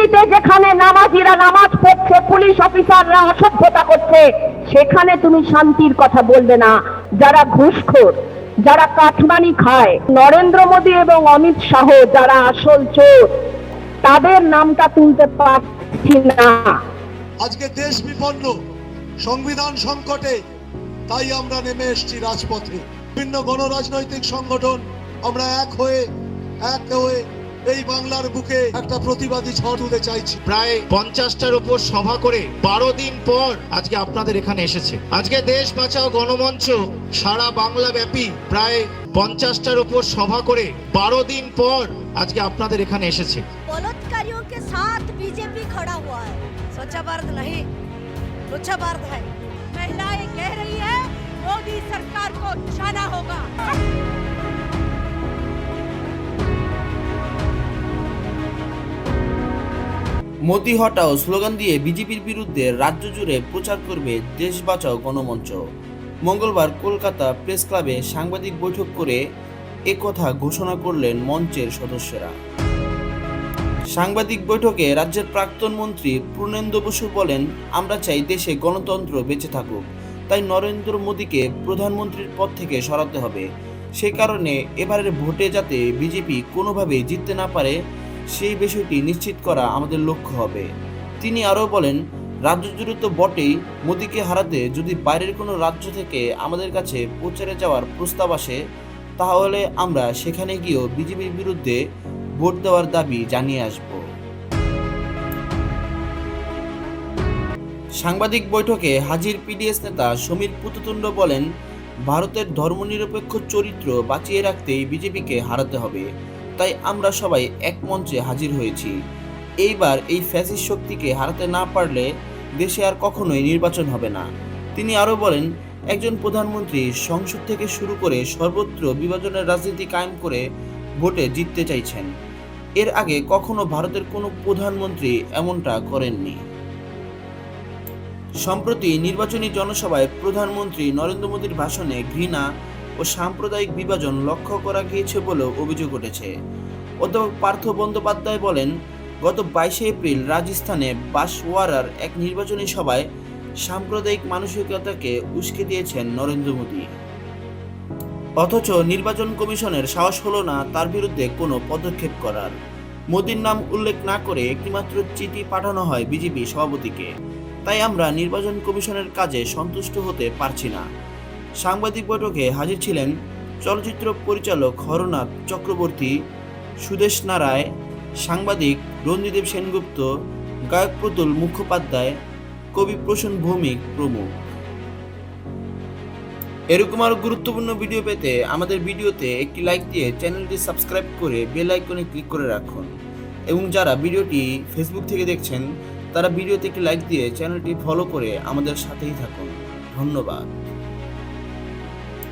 দিল্লিতে যেখানে নামাজিরা নামাজ পড়ছে, পুলিশ অফিসাররা অসভ্যতা করছে, সেখানে তুমি শান্তির কথা বলবে না। যারা ঘুষখোর, যারা কাঠমানি খায়, নরেন্দ্র মোদী এবং অমিত শাহ যারা আসল চোর, তাদের নামটা তুলতে পারছি না। আজকে দেশ বিপন্ন, সংবিধান সংকটে, তাই আমরা নেমে এসেছি রাজপথে। বিভিন্ন গণরাজনৈতিক সংগঠন, আমরা এক হয়ে এক হয়ে এই বাংলার বুকে একটা প্রতিবাদী ঝড় তুলতে চাইছি প্রায় পঞ্চাশটার উপর সভা করে বারো দিন পর আজকে আপনাদের এখানে এসেছে আজকে দেশ বাঁচাও গণমঞ্চ সারা বাংলা ব্যাপী প্রায় পঞ্চাশটার উপর সভা করে বারো দিন পর আজকে আপনাদের এখানে এসেছে बलात्कारियों के साथ बीजेपी खड़ा हुआ है स्वच्छ भारत नहीं स्वच्छ भारत है महिलाएं कह रही है मोदी सरकार को जाना होगा মোদি হটাও স্লোগান দিয়ে বিজেপির বিরুদ্ধে রাজ্য জুড়ে প্রচার করবে দেশ বাঁচাও গণমঞ্চ। মঙ্গলবার কলকাতা প্রেস ক্লাবে সাংবাদিক বৈঠক করে একথা ঘোষণা করলেন মঞ্চের সদস্যরা। সাংবাদিক বৈঠকে রাজ্যের প্রাক্তন মন্ত্রী পূর্ণেন্দ্র বসু বলেন, আমরা চাই দেশে গণতন্ত্র বেঁচে থাকুক। তাই নরেন্দ্র মোদীকে প্রধানমন্ত্রীর পদ থেকে সরাতে হবে। সে কারণে এবারের ভোটে যাতে বিজেপি কোনোভাবেই জিততে না পারে সেই বিষয়টি নিশ্চিত করা আমাদের লক্ষ্য হবে। তিনি আরও বলেন, রাজ্য জুড়ে তো বটেই মোদীকে হারাতে যদি বাইরের কোনো রাজ্য থেকে আমাদের কাছে প্রচারে যাওয়ার প্রস্তাব আসে, তাহলে আমরা সেখানে গিয়েও বিজেপির বিরুদ্ধে ভোট দেওয়ার দাবি জানিয়ে আসব। সাংবাদিক বৈঠকে হাজির পিডিএস নেতা সমীর পুততুণ্ড বলেন, ভারতের ধর্মনিরপেক্ষ চরিত্র বাঁচিয়ে রাখতেই বিজেপিকে হারাতে হবে। তাই আমরা সবাই এক মঞ্চে হাজির হয়েছি। এইবার এই ফ্যাসিস্ট শক্তিকে হারাতে না পারলে দেশে আর কখনোই নির্বাচন হবে না। তিনি আরও বলেন, একজন প্রধানমন্ত্রী সংসদ থেকে শুরু করে সর্বত্র বিভাজনের রাজনীতি কায়েম করে ভোটে জিততে চাইছেন। এর আগে কখনো ভারতের কোনো প্রধানমন্ত্রী এমনটা করেননি। সম্প্রতি নির্বাচনী জনসভায় প্রধানমন্ত্রী নরেন্দ্র মোদীর ভাষণে ঘৃণা ও সাম্প্রদায়িক বিভাজন লক্ষ্য করা গিয়েছে বলেও অভিযোগ উঠেছে। অধ্যাপক পার্থ বন্দ্যোপাধ্যায় বলেন, গত বাইশে এপ্রিল রাজস্থানে বাসওয়ারার এক নির্বাচনী সভায় সাম্প্রদায়িক মানসিকতাকে উস্কে দিয়েছেন নরেন্দ্র মোদী। অথচ নির্বাচন কমিশনের সাহস হলো না তার বিরুদ্ধে কোনো পদক্ষেপ করার। মোদীর নাম উল্লেখ না করে একটিমাত্র চিঠি পাঠানো হয় বিজেপি সভাপতিকে। তাই আমরা নির্বাচন কমিশনের কাজে সন্তুষ্ট হতে পারছি না। সাংবাদিক বৈঠকে হাজির ছিলেন চলচ্চিত্র পরিচালক হরনাথ চক্রবর্তী, সুদেশ নারায়, সাংবাদিক রঞ্জিদেব সেনগুপ্ত, গায়ক প্রতুল মুখোপাধ্যায়, কবি প্রসূন ভৌমিক প্রমুখ। এরকম আরও গুরুত্বপূর্ণ ভিডিও পেতে আমাদের ভিডিওতে একটি লাইক দিয়ে চ্যানেলটি সাবস্ক্রাইব করে বেল আইকনে ক্লিক করে রাখুন। এবং যারা ভিডিওটি ফেসবুক থেকে দেখছেন, তারা ভিডিওতে একটি লাইক দিয়ে চ্যানেলটি ফলো করে আমাদের সাথেই থাকুন। ধন্যবাদ।